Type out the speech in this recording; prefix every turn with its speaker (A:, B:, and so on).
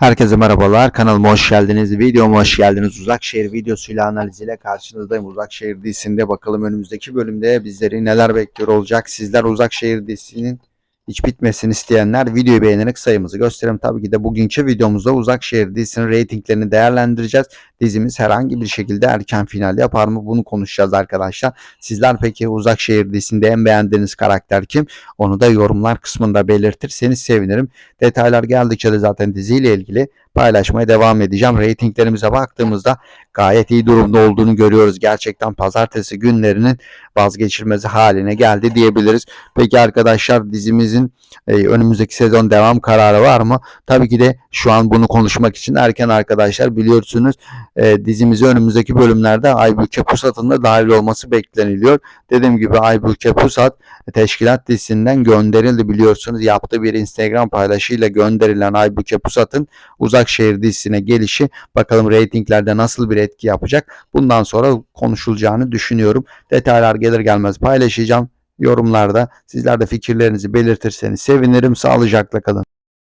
A: Herkese merhabalar. Kanalıma hoş geldiniz. Videoma hoş geldiniz. Uzakşehir videosuyla analiziyle karşınızdayım. Uzakşehir dizisinde bakalım önümüzdeki bölümde bizleri neler bekliyor olacak. Sizler Uzakşehir dizisinin hiç bitmesini isteyenler videoyu beğenerek sayımızı gösterelim. Tabii ki de bugünkü videomuzda Uzakşehir dizisinin reytinglerini değerlendireceğiz. Dizimiz herhangi bir şekilde erken final yapar mı? Bunu konuşacağız arkadaşlar. Sizler peki Uzakşehir dizisinde en beğendiğiniz karakter kim? Onu da yorumlar kısmında belirtirseniz sevinirim. Detaylar geldikçe de zaten diziyle ilgili paylaşmaya devam edeceğim. Ratinglerimize baktığımızda gayet iyi durumda olduğunu görüyoruz. Gerçekten pazartesi günlerinin vazgeçilmezi haline geldi diyebiliriz. Peki arkadaşlar dizimizin e, önümüzdeki sezon devam kararı var mı? Tabii ki de şu an bunu konuşmak için erken arkadaşlar biliyorsunuz e, dizimizi önümüzdeki bölümlerde Aybüke Pusat'ın da dahil olması bekleniliyor. Dediğim gibi Aybüke Pusat teşkilat dizisinden gönderildi biliyorsunuz. Yaptığı bir Instagram paylaşıyla gönderilen Aybüke Pusat'ın Uzakşehir dizisine gelişi bakalım reytinglerde nasıl bir etki yapacak. Bundan sonra konuşulacağını düşünüyorum. Detaylar gelir gelmez paylaşacağım yorumlarda. Sizler de fikirlerinizi belirtirseniz sevinirim. Sağlıcakla kalın.